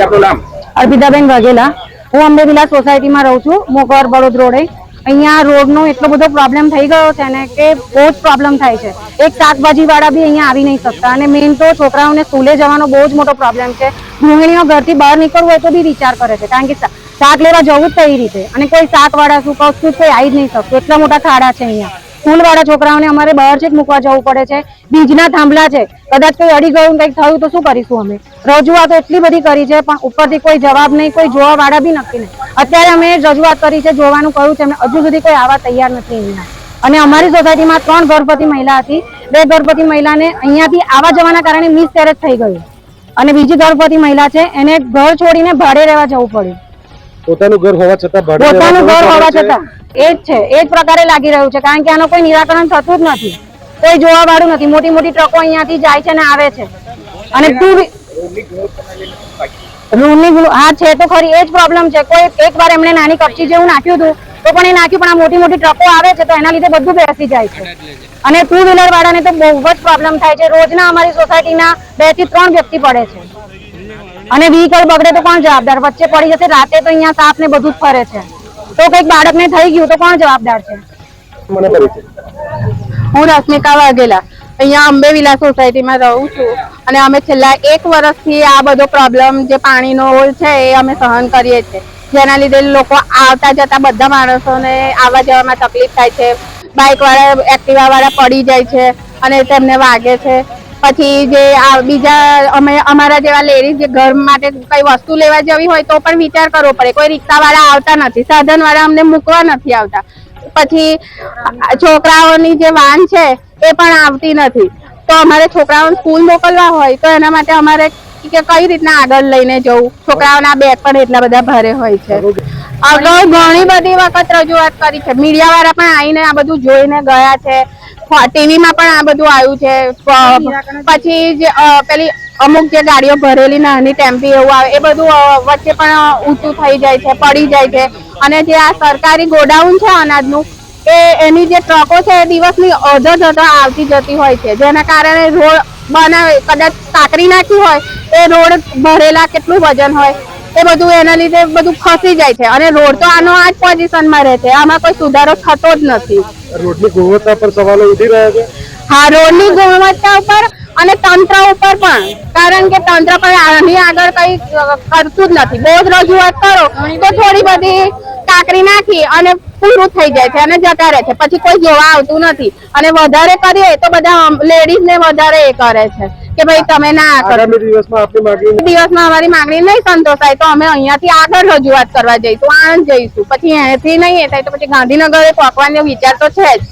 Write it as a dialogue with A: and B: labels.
A: આપનું નામ
B: અર્પિતાબેન વાઘેલા. હું અંબે સોસાયટીમાં રહું છું મોકર બળોદ રોડે. અહીંયા રોડનો એટલો બધો પ્રોબ્લેમ થઈ ગયો છે ને કે બહુ જ પ્રોબ્લેમ થાય છે. એક શાકભાજી વાળા બી અહીંયા આવી નહીં શકતા અને મેઇન તો છોકરાઓને સ્કૂલે જવાનો બહુ જ મોટો પ્રોબ્લેમ છે. ગૃહિણીઓ ઘરથી બહાર નીકળવું હોય તો બી વિચાર કરે છે, કારણ કે શાક લેવા જવું જ કઈ રીતે. અને કોઈ શાકવાળા શું કશું કોઈ આવી જ નહીં શકતું. એટલા મોટા ખાડા છે અહીંયા. સ્કૂલ વાળા છોકરાઓને અમારે બહાર જ મૂકવા જવું પડે છે. બીજના થાંભલા છે. કદાચ કોઈ અડી ગયું કંઈક થયું તો શું કરીશું અમે? રજૂઆતો એટલી બધી કરી છે, પણ ઉપરથી કોઈ જવાબ નહીં, કોઈ જોવા વાળા બી નક્કી નહીં અત્યારે અમે રજૂઆત કરી છે, જોવાનું કહ્યું છે, અમે હજુ સુધી કોઈ આવા તૈયાર નથી અહીંયા. અને અમારી સોસાયટીમાં ત્રણ ગર્ભવતી મહિલા હતી. બે ગર્ભવતી મહિલાને અહીંયાથી આવા જવાના કારણે મિસ કેરેજ થઈ ગયું. અને બીજી ગર્ભવતી મહિલા છે, એને ઘર છોડીને ભાડે રહેવા જવું પડ્યું.
C: પોતાનું ઘર હોવા છતાં ભાડે
B: પોતાનું ઘર હોવા છતાં. એ જ છે એ જ પ્રકારે લાગી રહ્યું છે કારણ કે આનો કોઈ નિરાકરણ થતું જ નથી. કોઈ જોવા વાળું નથી. મોટી મોટી ટ્રકો અહીંયાથી જાય છે ને આવે છે. અને ટુ રૂમની હા છે તો ખરી એ જ પ્રોબ્લેમ છે. કોઈ એક વાર એમણે નાની કપચી જેવું નાખ્યું હતું તો પણ એ નાખ્યું પણ આ મોટી મોટી ટ્રકો આવે છે તો એના લીધે બધું બેસી જાય છે. અને ટુ વ્હીલર વાળાને તો બહુ જ પ્રોબ્લેમ થાય છે. રોજના અમારી સોસાયટીના બેથી ત્રણ વ્યક્તિ પડે છે. અને વ્હીકલ બગડે તો કોણ જવાબદાર? વચ્ચે પડી જશે રાતે તો અહીંયા સાપ ને બધું જ ફરે છે. તો કંઈક બાળકને થઈ ગયું તો કોણ જવાબદાર છે?
D: હું રશ્મિકા વાઘેલા. અહીંયા અંબે વિલા સોસાયટીમાં રહું છું. અને અમે છેલ્લા એક વર્ષથી આ બધો પ્રોબ્લેમ જે પાણીનો છે એ અમે સહન કરીએ છીએ. જેના લીધે લોકો આવતા જતા બધા માણસોને આવવા જવામાં તકલીફ થાય છે. બાઇક વાળા એક્ટિવા વાળા પડી જાય છે અને તેમને વાગે છે. પછી જે બીજા અમે અમારા જેવા લેડીઝ જે ઘર માટે કઈ વસ્તુ લેવા જવી હોય તો પણ વિચાર કરવો પડે. કોઈ રિક્ષા વાળા આવતા નથી. સાધન વાળા અમને મૂકવા નથી આવતા. પછી છોકરાઓની જે વાન છે એ પણ આવતી નથી. તો અમારે છોકરાઓને સ્કૂલ મોકલવા હોય તો એના માટે અમારે કે કઈ રીતના આગળ લઈને જવું? છોકરાઓના બેગ પણ એટલા બધા ભારે હોય છે. અગાઉ ઘણી બધી વખત રજૂઆત કરી છે. મીડિયા વાળા પણ આવીને આ બધું જોઈને ગયા છે. ટીવીમાં પણ આ બધું આવ્યું છે. પછી જે પેલી અમુક જે ગાડીઓ ભરેલી નાની ટેમ્પી એવું આવે, એ બધું વચ્ચે પણ ઊંચું થઈ જાય છે, પડી જાય છે. અને જે આ સરકારી ગોડાઉન છે અનાજનું, એ, એની જે ટ્રકો છે એ દિવસની અડધો અડધો આવતી જતી હોય છે. જેના કારણે રોડ બનાવે, કદાચ કાકરી નાખી હોય, એ રોડ ભરેલા કેટલું વજન હોય. એ બધું એના લીધે બધું ખસી જાય છે. અને રોડ તો આનો આ જ પોઝિશનમાં રહે છે. આમાં કોઈ સુધારો થતો જ નથી.
C: રોડની ગુણવત્તા પર સવાલો ઉઠી રહ્યા છે?
D: હા રોડની ગુણવત્તા ઉપર અને તંત્ર ઉપર પણ. કારણ કે તંત્ર પણ આની આગળ કઈ કરતું જ નથી. બહુ જ રજૂઆત કરો તો થોડી બધી કાકરી નાખી અને પૂરું થઈ જાય છે અને જતા રહે છે. પછી કોઈ જોવા આવતું નથી. અને વધારે કરીએ તો બધા લેડીઝ ને વધારે એ કરે છે. કે ભાઈ તમે ના કરો.
C: દિવસમાં આપની માંગણી
D: દિવસમાં અમારી માંગણી નહીં સંતોષાય તો અમે અહીંયાથી આગળ રજૂઆત કરવા જઈશું આણંદ જઈશું. પછી અહીંયાથી નહીં એ થાય તો પછી ગાંધીનગરે પહોંચવાનો વિચાર તો છે જ.